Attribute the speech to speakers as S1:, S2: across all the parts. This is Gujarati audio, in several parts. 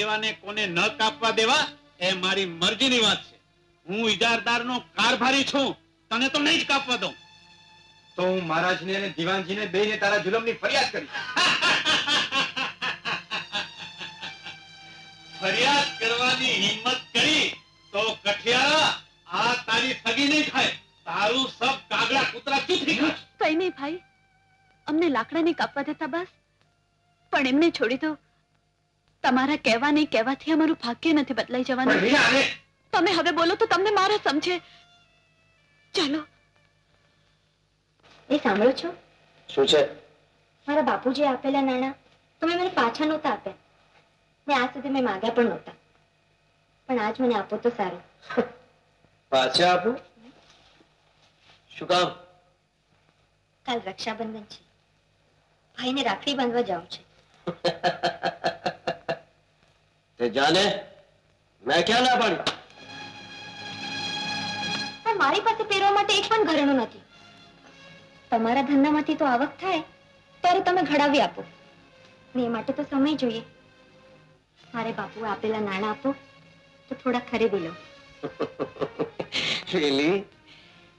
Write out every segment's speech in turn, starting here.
S1: દેવાને કોને ન કાપવા દેવા એ મારી મરજીની વાત છે. હું ઇજારદારનો કારભારી છું. તને તો નહીં જ કાપવા દઉં.
S2: તો હું મહારાજને અને દિવાનજીને બેયને તારા જુલમની ફરિયાદ કરી
S1: ફરિયાદ કરવાની હિંમત કરી તો કઠિયારા આ તારી સગી નહીં થાય. તારું સબ કાગડા કૂતરા ચૂથી ખાય.
S3: કઈ નહીં ભાઈ. અમને લાકડા નહીં કાપવા દેતા બસ. પણ એમને છોડી દો. તમારા કહેવા નહીં કહેવાથી અમારું ભાગ્ય નથી બદલાઈ જવાનું. તમે હવે બોલો તો તમને મારા સમજે. ચાલો.
S4: એ સાંભળો છો?
S2: શું છે?
S4: મારા બાપુજી આપેલા નાણાં તમે મને પાછા નહોતા આપ્યા. ને આજ સુધી મેં માંગ્યા પણ નહોતા. પણ આજ મને આપો તો સારું.
S2: પાછા આપું? શું કામ?
S4: કાલ રક્ષાબંધન છે. ભાઈને રાખડી બાંધવા જાઉં છે.
S2: જાને? મેં ક્યાં ના પાડી?
S4: પણ મારી પાસે પહેરવા માટે એક પણ ઘરેણું નથી. તમારા ધંધામાંથી તો આવક થાય ત્યારે તમે ઘડાવી આપો. ને એ માટે તો સમય જોઈએ. મારે બાપુ આપેલા નાણાં આપો તો થોડા ખરીદી લો
S5: પેલી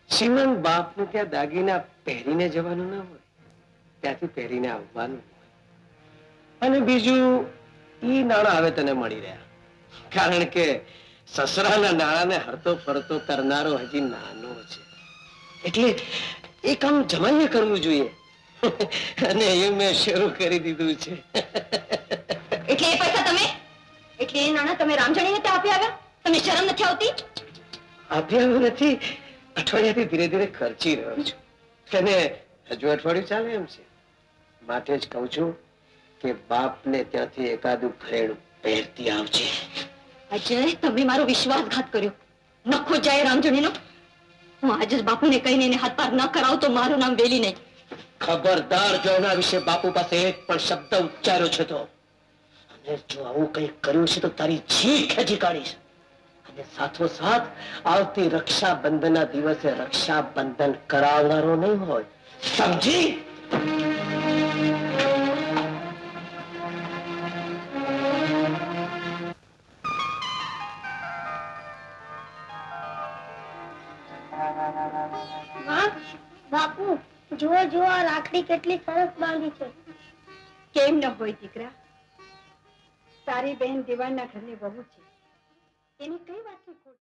S5: શ્રીમંત બાપને ત્યાં દાગીના પહેરીને જવાનું ના હોય. ત્યાંથી પહેરીને આવવાનું અને બીજું ઈ નાણાં હવે તને મળી રહ્યા. કારણ કે સસરાના નાણાને હરતો ફરતો કરનારો હજી નાનો છે. એટલે એ કામ જમાઈએ કરવું જોઈએ. અને એ મેં શરૂ કરી દીધું છે.
S4: એટલે એ પૈસા તમે? એટલે એ નાણાં તમે રામજણીને ત્યાં આપી આવ્યા? તમને શરમ નથી આવતી?
S5: આપ્યા નથી. અઠવાડિયાથી ધીરે ધીરે ખર્ચી રહ્યો છું. અને હજુ અઠવાડિયું ચાલે એમ છે? માટે જ કહું છું કે બાપને ત્યાંથી એકાદું ઘરેણું પહેરતી આવજે.
S4: અજય તમે મારો વિશ્વાસઘાત કર્યો. નખો જાય રામજણીનો. હું આજે જ બાપુને કહીને એને હાથ પાર ન કરાવ તો મારું નામ વેલી નહીં.
S5: ખબરદાર જો એના વિશે બાપુ પાસે એક પણ શબ્દ ઉચ્ચાર્યો છે તો. અને જો આવું કંઈક કર્યું છે તો તારી જી ખેંચી કાઢીશ. અને સાથોસાથ આવતી રક્ષાબંધનના દિવસે રક્ષાબંધન કરાવનારો નહીં હોય. સમજી?
S4: બાપુ, જુઓ જુઓ, આ રાખડી કેટલી સરસ બાંધી છે.
S3: કેમ ન હોય દીકરા? તારી બહેન દિવાળના ઘરની બહુ છે.
S4: એની કઈ વાતની ખોટ?